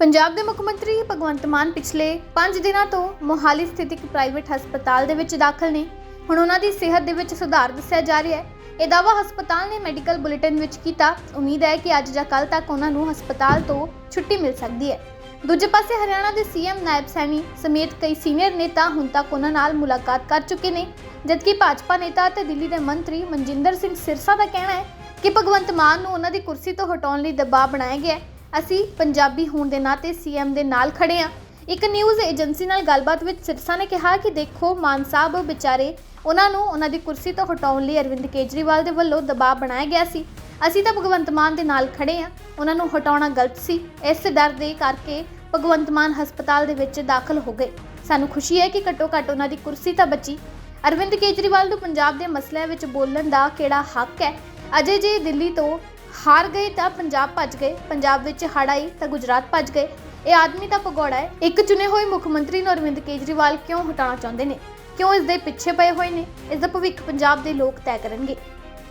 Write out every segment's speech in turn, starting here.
ਪੰਜਾਬ ਦੇ ਮੁੱਖ ਮੰਤਰੀ ਭਗਵੰਤ ਮਾਨ ਪਿਛਲੇ 5 ਦਿਨਾਂ ਤੋਂ ਮੋਹਾਲੀ ਸਥਿਤ ਇੱਕ ਪ੍ਰਾਈਵੇਟ ਹਸਪਤਾਲ ਦੇ ਵਿੱਚ ਦਾਖਲ ਨੇ। ਹੁਣ ਉਹਨਾਂ ਦੀ ਸਿਹਤ ਦੇ ਵਿੱਚ ਸੁਧਾਰ ਦੱਸਿਆ ਜਾ ਰਿਹਾ ਹੈ। ਇਹ ਦਾਅਵਾ ਹਸਪਤਾਲ ਨੇ ਮੈਡੀਕਲ ਬੁਲੇਟਿਨ ਵਿੱਚ ਕੀਤਾ। ਉਮੀਦ ਹੈ ਕਿ ਅੱਜ ਜਾਂ ਕੱਲ ਤੱਕ ਉਹਨਾਂ ਨੂੰ ਹਸਪਤਾਲ ਤੋਂ ਛੁੱਟੀ ਮਿਲ ਸਕਦੀ ਹੈ। ਦੂਜੇ ਪਾਸੇ ਹਰਿਆਣਾ ਦੇ ਸੀਐਮ ਨਾਇਬ ਸੈਣੀ ਸਮੇਤ ਕਈ ਸੀਨੀਅਰ ਨੇਤਾ ਹੁਣ ਤੱਕ ਉਹਨਾਂ ਨਾਲ ਮੁਲਾਕਾਤ ਕਰ ਚੁੱਕੇ ਨੇ। ਜਦਕਿ ਭਾਜਪਾ ਨੇਤਾ ਅਤੇ ਦਿੱਲੀ ਦੇ ਮੰਤਰੀ ਮਨਜਿੰਦਰ ਸਿੰਘ ਸਿਰਸਾ ਦਾ ਕਹਿਣਾ ਹੈ ਕਿ ਭਗਵੰਤ ਮਾਨ ਨੂੰ ਉਹਨਾਂ ਦੀ ਕੁਰਸੀ ਤੋਂ ਹਟਾਉਣ ਲਈ ਦਬਾਅ ਬਣਾਇਆ ਗਿਆ ਹੈ। ਅਸੀਂ ਪੰਜਾਬੀ ਹੋਣ ਦੇ ਨਾਤੇ ਸੀਐਮ ਦੇ ਨਾਲ ਖੜੇ ਹਾਂ। ਇੱਕ ਨਿਊਜ਼ ਏਜੰਸੀ ਨਾਲ ਗੱਲਬਾਤ ਵਿੱਚ ਸਿਰਸਾ ਨੇ ਕਿਹਾ ਕਿ ਦੇਖੋ, ਮਾਨ ਸਾਹਿਬ ਵਿਚਾਰੇ ਉਹਨਾਂ ਨੂੰ ਉਹਨਾਂ ਦੀ ਕੁਰਸੀ ਤੋਂ ਹਟਾਉਣ ਲਈ ਅਰਵਿੰਦ ਕੇਜਰੀਵਾਲ ਦੇ ਵੱਲੋਂ ਦਬਾਅ ਬਣਾਇਆ ਗਿਆ ਸੀ। ਅਸੀਂ ਤਾਂ ਭਗਵੰਤ ਮਾਨ ਦੇ ਨਾਲ ਖੜੇ ਹਾਂ। ਉਹਨਾਂ ਨੂੰ ਹਟਾਉਣਾ ਗਲਤ ਸੀ। ਇਸ ਡਰ ਦੇ ਕਰਕੇ ਭਗਵੰਤ ਮਾਨ ਹਸਪਤਾਲ ਦੇ ਵਿੱਚ ਦਾਖਲ ਹੋ ਗਏ। ਸਾਨੂੰ ਖੁਸ਼ੀ ਹੈ ਕਿ ਘੱਟੋ ਘੱਟ ਉਹਨਾਂ ਦੀ ਕੁਰਸੀ ਤਾਂ ਬਚੀ। ਅਰਵਿੰਦ ਕੇਜਰੀਵਾਲ ਨੂੰ ਪੰਜਾਬ ਦੇ ਮਸਲਿਆਂ ਵਿੱਚ ਬੋਲਣ ਦਾ ਕਿਹੜਾ ਹੱਕ ਹੈ? ਅਜੇ ਜੇ ਦਿੱਲੀ ਤੋਂ ਹਾਰ ਗਏ ਤਾਂ ਪੰਜਾਬ ਭੱਜ ਗਏ, ਪੰਜਾਬ ਵਿੱਚ ਹੜ ਆਈ ਤਾਂ ਗੁਜਰਾਤ ਭੱਜ ਗਏ। ਇਹ ਆਦਮੀ ਦਾ ਭਗੌੜਾ ਹੈ। ਇੱਕ ਚੁਣੇ ਹੋਏ ਮੁੱਖ ਮੰਤਰੀ ਨੂੰ ਅਰਵਿੰਦ ਕੇਜਰੀਵਾਲ ਕਿਉਂ ਹਟਾਉਣਾ ਚਾਹੁੰਦੇ ਨੇ? ਕਿਉਂ ਇਸ ਦੇ ਪਿੱਛੇ ਪਏ ਹੋਏ ਨੇ? ਇਸ ਦਾ ਭਵਿੱਖ ਪੰਜਾਬ ਦੇ ਲੋਕ ਤੈਅ ਕਰਨਗੇ।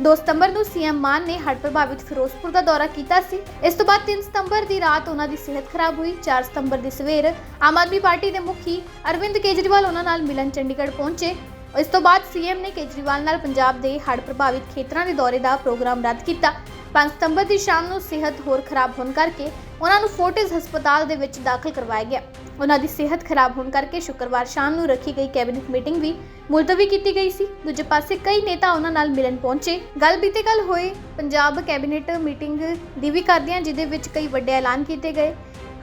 2 ਸਤੰਬਰ ਨੂੰ ਸੀਐਮ ਮਾਨ ਨੇ ਹੜ੍ਹ ਪ੍ਰਭਾਵਿਤ ਫਿਰੋਜ਼ਪੁਰ ਦਾ ਦੌਰਾ ਕੀਤਾ ਸੀ। ਇਸ ਤੋਂ ਬਾਅਦ 3 ਸਤੰਬਰ ਦੀ ਰਾਤ ਉਹਨਾਂ ਦੀ ਸਿਹਤ ਖਰਾਬ ਹੋਈ। 4 ਸਤੰਬਰ ਦੀ ਸਵੇਰ ਆਮ ਆਦਮੀ ਪਾਰਟੀ ਦੇ ਮੁਖੀ ਅਰਵਿੰਦ ਕੇਜਰੀਵਾਲ ਉਹਨਾਂ ਨਾਲ ਮਿਲਣ ਚੰਡੀਗੜ੍ਹ ਪਹੁੰਚੇ। ਇਸ ਤੋਂ ਬਾਅਦ ਸੀਐਮ ਨੇ ਕੇਜਰੀਵਾਲ ਨਾਲ ਪੰਜਾਬ ਦੇ ਹੜ੍ਹ ਪ੍ਰਭਾਵਿਤ ਖੇਤਰਾਂ ਦੇ ਦੌਰੇ ਦਾ ਪ੍ਰੋਗਰਾਮ ਰੱਦ ਕੀਤਾ। 5 ਸਤੰਬਰ ਦੀ ਸ਼ਾਮ ਨੂੰ ਸਿਹਤ ਹੋਰ ਖਰਾਬ ਹੋਣ ਕਰਕੇ ਉਹਨਾਂ ਨੂੰ ਫੋਰਟਿਸ ਹਸਪਤਾਲ ਦੇ ਵਿੱਚ ਦਾਖਲ ਕਰਵਾਇਆ ਗਿਆ। ਉਹਨਾਂ ਦੀ ਸਿਹਤ ਖਰਾਬ ਹੋਣ ਕਰਕੇ ਸ਼ੁੱਕਰਵਾਰ ਸ਼ਾਮ ਨੂੰ ਰੱਖੀ ਗਈ ਕੈਬਨਿਟ ਮੀਟਿੰਗ ਵੀ ਮੁਲਤਵੀ ਕੀਤੀ ਗਈ ਸੀ। ਦੂਜੇ ਪਾਸੇ ਕਈ ਨੇਤਾ ਉਹਨਾਂ ਨਾਲ ਮਿਲਣ ਪਹੁੰਚੇ। ਗੱਲ ਬੀਤੇ ਕੱਲ ਹੋਏ ਪੰਜਾਬ ਕੈਬਨਿਟ ਮੀਟਿੰਗ ਦੀ ਵੀ ਕਰਦਿਆਂ, ਜਿਹਦੇ ਵਿੱਚ ਕਈ ਵੱਡੇ ਐਲਾਨ ਕੀਤੇ ਗਏ।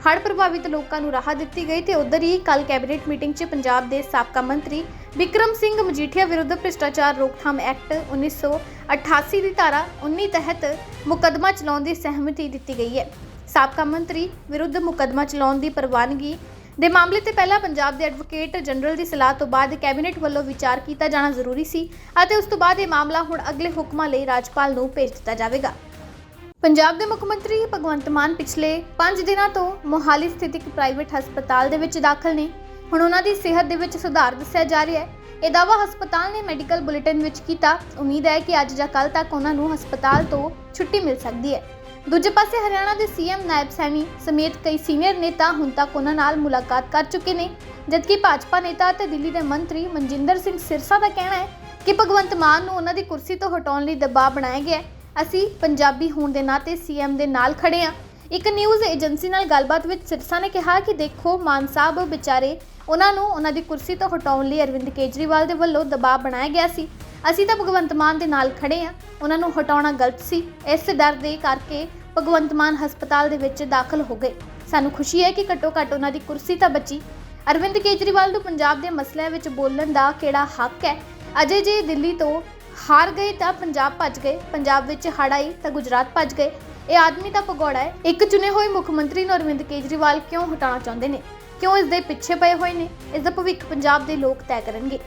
ਹੜ੍ਹ ਪ੍ਰਭਾਵਿਤ ਲੋਕਾਂ ਨੂੰ ਰਾਹਤ ਦਿੱਤੀ ਗਈ ਤੇ ਉਧਰ ਹੀ ਕੱਲ ਕੈਬਨਿਟ ਮੀਟਿੰਗ 'ਚ ਪੰਜਾਬ ਦੇ ਸਾਬਕਾ ਮੰਤਰੀ ਵਿਕਰਮ ਸਿੰਘ ਮਜੀਠੀਆ ਵਿਰੁੱਧ ਭ੍ਰਿਸ਼ਟਾਚਾਰ ਰੋਕਥਾਮ ਐਕਟ 1988 ਦੀ ਧਾਰਾ 19 ਤਹਿਤ ਮੁਕੱਦਮਾ ਚਲਾਉਣ ਦੀ ਸਹਿਮਤੀ ਦਿੱਤੀ ਗਈ ਹੈ। ਸਾਬਕਾ ਮੰਤਰੀ ਵਿਰੁੱਧ ਮੁਕੱਦਮਾ ਚਲਾਉਣ ਦੀ ਪ੍ਰਵਾਨਗੀ ਦੇ ਮਾਮਲੇ ਤੇ ਪਹਿਲਾਂ ਪੰਜਾਬ ਦੇ ਐਡਵੋਕੇਟ ਜਨਰਲ ਦੀ ਸਲਾਹ ਤੋਂ ਬਾਅਦ ਕੈਬਨਿਟ ਵੱਲੋਂ ਵਿਚਾਰ ਕੀਤਾ ਜਾਣਾ ਜ਼ਰੂਰੀ ਸੀ ਅਤੇ ਉਸ ਤੋਂ ਬਾਅਦ ਇਹ ਮਾਮਲਾ ਹੁਣ ਅਗਲੇ ਹੁਕਮਾਂ ਲਈ ਰਾਜਪਾਲ ਨੂੰ ਭੇਜ ਦਿੱਤਾ ਜਾਵੇਗਾ। ਪੰਜਾਬ ਦੇ ਮੁੱਖ ਮੰਤਰੀ ਭਗਵੰਤ ਮਾਨ ਪਿਛਲੇ 5 ਦਿਨਾਂ ਤੋਂ ਮੋਹਾਲੀ ਸਥਿਤ ਇੱਕ ਪ੍ਰਾਈਵੇਟ ਹਸਪਤਾਲ ਦੇ ਵਿੱਚ ਦਾਖਲ ਨੇ। ਹੁਣ ਉਹਨਾਂ ਦੀ ਸਿਹਤ ਦੇ ਵਿੱਚ ਸੁਧਾਰ ਦੱਸਿਆ ਜਾ ਰਿਹਾ ਹੈ। ਇਹ ਦਾਅਵਾ ਹਸਪਤਾਲ ਨੇ ਮੈਡੀਕਲ ਬੁਲੇਟਿਨ ਵਿੱਚ ਕੀਤਾ। ਉਮੀਦ ਹੈ ਕਿ ਅੱਜ ਜਾਂ ਕੱਲ ਤੱਕ ਉਹਨਾਂ ਨੂੰ ਹਸਪਤਾਲ ਤੋਂ ਛੁੱਟੀ ਮਿਲ ਸਕਦੀ ਹੈ। ਦੂਜੇ ਪਾਸੇ ਹਰਿਆਣਾ ਦੇ ਸੀਐਮ ਨਾਇਬ ਸੈਣੀ ਸਮੇਤ ਕਈ ਸੀਨੀਅਰ ਨੇਤਾ ਹੁਣ ਤੱਕ ਉਹਨਾਂ ਨਾਲ ਮੁਲਾਕਾਤ ਕਰ ਚੁੱਕੇ ਨੇ। ਜਦਕਿ ਭਾਜਪਾ ਨੇਤਾ ਅਤੇ ਦਿੱਲੀ ਦੇ ਮੰਤਰੀ ਮਨਜਿੰਦਰ ਸਿੰਘ ਸਿਰਸਾ ਦਾ ਕਹਿਣਾ ਹੈ ਕਿ ਭਗਵੰਤ ਮਾਨ ਨੂੰ ਉਹਨਾਂ ਦੀ ਕੁਰਸੀ ਤੋਂ ਹਟਾਉਣ ਲਈ ਦਬਾਅ ਬਣਾਇਆ ਗਿਆ ਹੈ। ਅਸੀਂ ਪੰਜਾਬੀ ਹੋਣ ਦੇ ਨਾਤੇ ਸੀਐਮ ਦੇ ਨਾਲ ਖੜੇ ਹਾਂ। ਇੱਕ ਨਿਊਜ਼ ਏਜੰਸੀ ਨਾਲ ਗੱਲਬਾਤ ਵਿੱਚ ਸਿਰਸਾ ਨੇ ਕਿਹਾ ਕਿ ਦੇਖੋ, ਮਾਨ ਸਾਹਿਬ ਵਿਚਾਰੇ, ਉਹਨਾਂ ਨੂੰ ਉਹਨਾਂ ਦੀ ਕੁਰਸੀ ਤੋਂ ਹਟਾਉਣ ਲਈ ਅਰਵਿੰਦ ਕੇਜਰੀਵਾਲ ਦੇ ਵੱਲੋਂ ਦਬਾਅ ਬਣਾਇਆ ਗਿਆ ਸੀ। ਅਸੀਂ ਤਾਂ ਭਗਵੰਤ ਮਾਨ ਦੇ ਨਾਲ ਖੜੇ ਹਾਂ। ਉਹਨਾਂ ਨੂੰ ਹਟਾਉਣਾ ਗਲਤ ਸੀ। ਇਸ ਡਰ ਦੇ ਕਰਕੇ ਭਗਵੰਤ ਮਾਨ ਹਸਪਤਾਲ ਦੇ ਵਿੱਚ ਦਾਖਲ ਹੋ ਗਏ। ਸਾਨੂੰ ਖੁਸ਼ੀ ਹੈ ਕਿ ਘੱਟੋ ਘੱਟ ਉਹਨਾਂ ਦੀ ਕੁਰਸੀ ਤਾਂ ਬਚੀ। ਅਰਵਿੰਦ ਕੇਜਰੀਵਾਲ ਨੂੰ ਪੰਜਾਬ ਦੇ ਮਸਲਿਆਂ ਵਿੱਚ ਬੋਲਣ ਦਾ ਕਿਹੜਾ ਹੱਕ ਹੈ? ਅਜੇ ਜੇ ਦਿੱਲੀ ਤੋਂ ਹਾਰ ਗਏ ਤਾਂ ਪੰਜਾਬ ਭੱਜ ਗਏ, ਪੰਜਾਬ ਵਿੱਚ ਹੜ੍ਹ ਆਈ ਤਾਂ ਗੁਜਰਾਤ ਭੱਜ ਗਏ। ਇਹ ਆਦਮੀ ਤਾਂ ਭਗੌੜਾ ਹੈ। ਇੱਕ ਚੁਣੇ ਹੋਏ ਮੁੱਖ ਮੰਤਰੀ ਨੂੰ ਅਰਵਿੰਦ ਕੇਜਰੀਵਾਲ ਕਿਉਂ ਹਟਾਉਣਾ ਚਾਹੁੰਦੇ ਨੇ? ਕਿਉਂ ਇਸ ਦੇ ਪਿੱਛੇ ਪਏ ਹੋਏ ਨੇ? ਇਸ ਦਾ ਭਵਿੱਖ ਪੰਜਾਬ ਦੇ ਲੋਕ ਤੈਅ ਕਰਨਗੇ।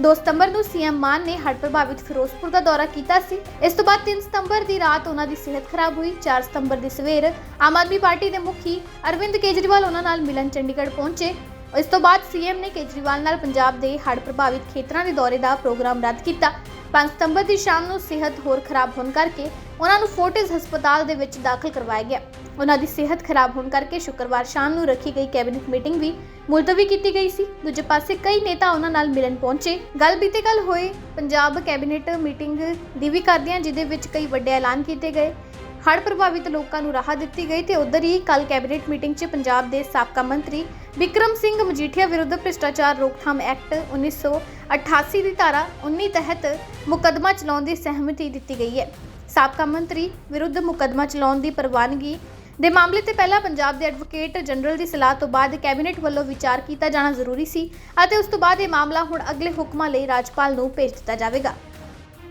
2 ਸਤੰਬਰ ਨੂੰ ਸੀਐਮ ਮਾਨ ਨੇ ਹੜ੍ਹ ਪ੍ਰਭਾਵਿਤ ਫਿਰੋਜ਼ਪੁਰ ਦਾ ਦੌਰਾ ਕੀਤਾ ਸੀ। ਇਸ ਤੋਂ ਬਾਅਦ 3 ਸਤੰਬਰ ਦੀ ਰਾਤ ਉਹਨਾਂ ਦੀ ਸਿਹਤ ਖਰਾਬ ਹੋਈ। 4 ਸਤੰਬਰ ਦੀ ਸਵੇਰ ਆਮ ਆਦਮੀ ਪਾਰਟੀ ਦੇ ਮੁਖੀ ਅਰਵਿੰਦ ਕੇਜਰੀਵਾਲ ਉਹਨਾਂ ਨਾਲ ਮਿਲਣ ਚੰਡੀਗੜ੍ਹ ਪਹੁੰਚੇ। ਇਸ ਤੋਂ ਬਾਅਦ ਸੀਐਮ ਨੇ ਕੇਜਰੀਵਾਲ ਨਾਲ ਪੰਜਾਬ ਦੇ ਹੜ੍ਹ ਪ੍ਰਭਾਵਿਤ ਖੇਤਰਾਂ ਦੇ ਦੌਰੇ ਦਾ ਪ੍ਰੋਗਰਾਮ ਰੱਦ ਕੀਤਾ। 5 ਸਤੰਬਰ ਦੀ ਸ਼ਾਮ ਨੂੰ ਸਿਹਤ ਹੋਰ ਖਰਾਬ ਹੋਣ ਕਰਕੇ ਉਹਨਾਂ ਨੂੰ ਫੋਰਟਿਸ ਹਸਪਤਾਲ ਦੇ ਵਿੱਚ ਦਾਖਲ ਕਰਵਾਇਆ ਗਿਆ। ਉਹਨਾਂ ਦੀ ਸਿਹਤ ਖਰਾਬ ਹੋਣ ਕਰਕੇ ਸ਼ੁੱਕਰਵਾਰ ਸ਼ਾਮ ਨੂੰ ਰੱਖੀ ਗਈ ਕੈਬਨਿਟ ਮੀਟਿੰਗ ਵੀ ਮੁਲਤਵੀ ਕੀਤੀ ਗਈ ਸੀ। ਦੂਜੇ ਪਾਸੇ ਕਈ ਨੇਤਾ ਉਹਨਾਂ ਨਾਲ ਮਿਲਣ ਪਹੁੰਚੇ। ਗੱਲ ਬੀਤੇ ਕੱਲ ਹੋਏ ਪੰਜਾਬ ਕੈਬਨਿਟ ਮੀਟਿੰਗ ਦੀ ਵੀ ਕਰਦਿਆਂ ਜਿਹਦੇ ਵਿੱਚ ਕਈ ਵੱਡੇ ਐਲਾਨ ਕੀਤੇ ਗਏ। ਹੜ੍ਹ ਪ੍ਰਭਾਵਿਤ ਲੋਕਾਂ ਨੂੰ ਰਾਹਤ ਦਿੱਤੀ ਗਈ ਤੇ ਉਧਰ ਹੀ ਕੱਲ ਕੈਬਨਿਟ ਮੀਟਿੰਗ 'ਚ ਪੰਜਾਬ ਦੇ ਸਾਬਕਾ ਮੰਤਰੀ ਵਿਕਰਮ ਸਿੰਘ ਮਜੀਠੀਆ ਵਿਰੁੱਧ ਭ੍ਰਿਸ਼ਟਾਚਾਰ ਰੋਕਥਾਮ ਐਕਟ 1988 ਦੀ ਧਾਰਾ 19 ਤਹਿਤ ਮੁਕੱਦਮਾ ਚਲਾਉਣ ਦੀ ਸਹਿਮਤੀ ਦਿੱਤੀ ਗਈ ਹੈ। ਸਾਬਕਾ ਮੰਤਰੀ ਵਿਰੁੱਧ ਮੁਕੱਦਮਾ ਚਲਾਉਣ ਦੀ ਪ੍ਰਵਾਨਗੀ ਦੇ ਮਾਮਲੇ ਤੇ ਪਹਿਲਾਂ ਪੰਜਾਬ ਦੇ ਐਡਵੋਕੇਟ ਜਨਰਲ ਦੀ ਸਲਾਹ ਤੋਂ ਬਾਅਦ ਕੈਬਨਿਟ ਵੱਲੋਂ ਵਿਚਾਰ ਕੀਤਾ ਜਾਣਾ ਜ਼ਰੂਰੀ ਸੀ ਅਤੇ ਉਸ ਤੋਂ ਬਾਅਦ ਇਹ ਮਾਮਲਾ ਹੁਣ ਅਗਲੇ ਹੁਕਮਾਂ ਲਈ ਰਾਜਪਾਲ ਨੂੰ ਭੇਜ ਦਿੱਤਾ ਜਾਵੇਗਾ।